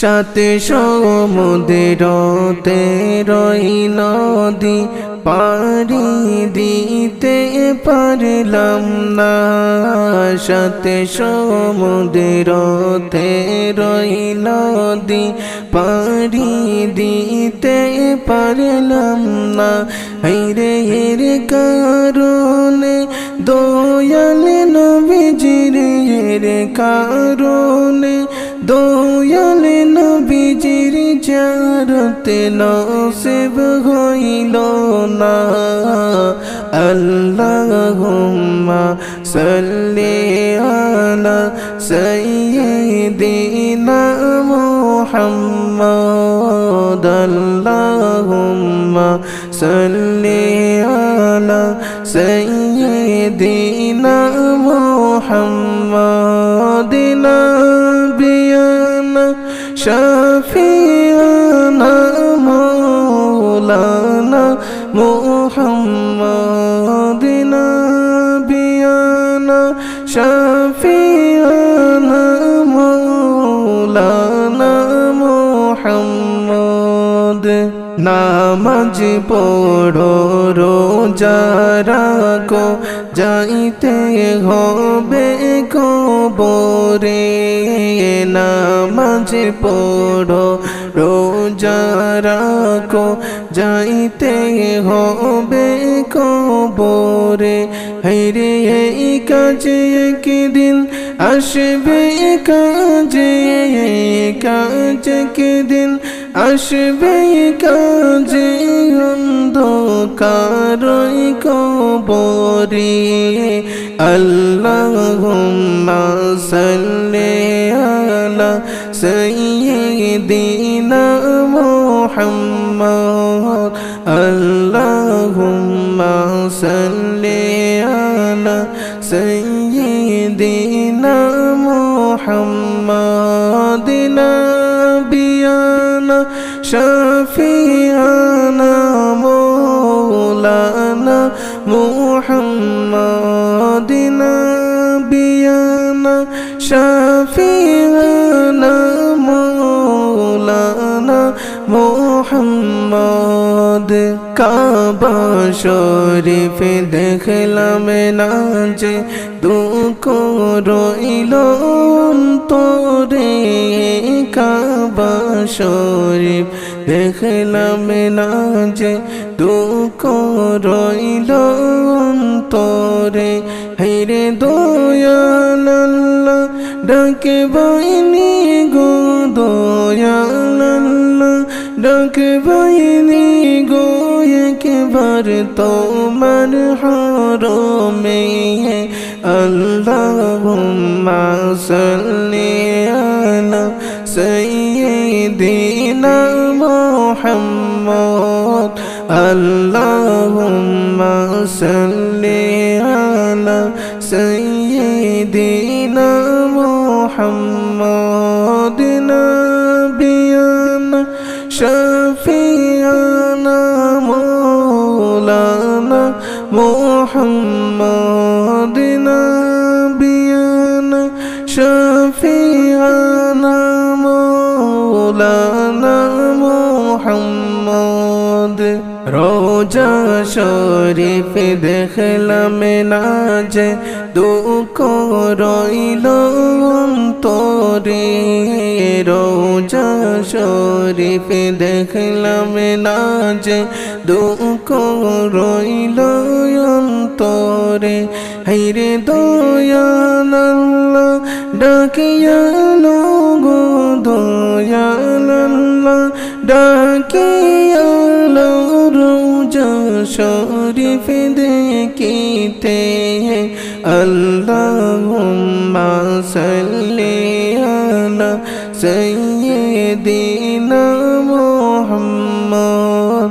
সাথে সমুদ্রতে রই নদী পারি দিতে পারলাম না। সাথে সমুদ্রতে রই নদী পারি দিতে পারলাম না। হাইরে এর কারণে দয়াল নবীজির কারণে দয়াল নবীজির জারতে নসিব হইল না। আল্লাহুম্মা সাল্লি আলা সাইয়্যিদিনা মুহাম্মদ। আল্লাহুম্মা সাল্লি আলা সাইয়্যিদিনা মুহাম্মদ। شفيعنا مولانا محمد নামাজ পড়ো রোজা রাখো যাইতে হবে কবরে। নামাজ পড়ো রোজা রাখো যাইতে হবে কবরে। হেরে এই কাজে একদিন আসবে কাজে কাজ একদিন আসবে কাজে অন্ধকারই কবরে। আল্লাহুম্মা সাল্লি আলা সাইয়্যিদিনা মুহাম্মদ। আল্লাহুম্মা সাল্লি আলা সাইয়্যিদিনা মুহাম্মদিনা। شفيعنا مولانا محمد نبينا شفيعنا. কাবা শরীফ দেখলাম না যে দুঃখ রইল তোরে কাবা শরীফ দেখলাম না যে দুঃখ রইল তোরে হেরে দয়াল ডাকে বাইনি গো, দয়াল ডাকে বাইনি গো। একবার তোমার হরমে আল্লাহুম্মা সাল্লি আলা সাইয়্যিদিনা মুহাম্মদ আল্লাহুম্মা সাল্লি আলা সাইয়্যিদিনা مولانا محمد نبينا شفيعنا مولانا محمد রোজা শরীফ দেখলাম না যে দুঃখ রইল তোরে রোজা শরীফ দেখলাম না যে দুঃখ রইল তোরে হাইরে দয়াল ডাকিয়ালো গো দয়াল ডাকিয়ালো রোজা শরীফ দেখিতে আল্লাহুম্মা সাল্লি আলা সাইয়্যিদিনা মুহাম্মদ।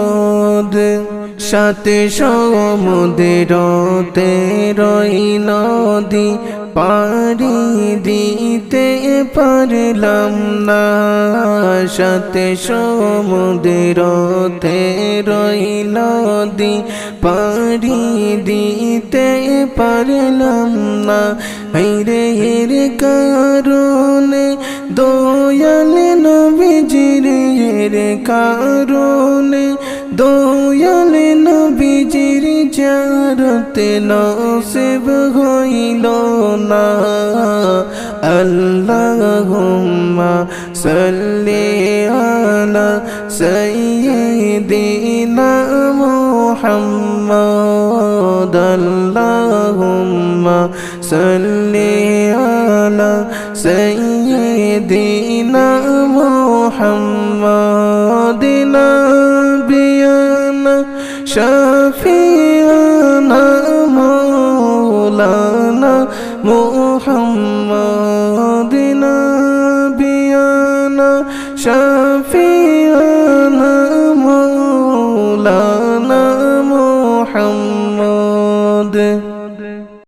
সাথে সমুদ্রতে রই নদী পারি দিতে পারলাম না। সাথে সমুদ্রতে রই নদী পারি দিতে পারলাম না। হাইরে হের কারণে দয়াল নবীজির কারণে নবীজির জারতে নসিব হইল না আল্লাহুম্মা সাল্লি আলা সাইয়্যিদিনা মুহাম্মদ আল্লাহুম্মা সাল্লি আলা সাইয়্যিদিনা মুহাম্মদ নাবিয়ানা শাফিয়ানা শফি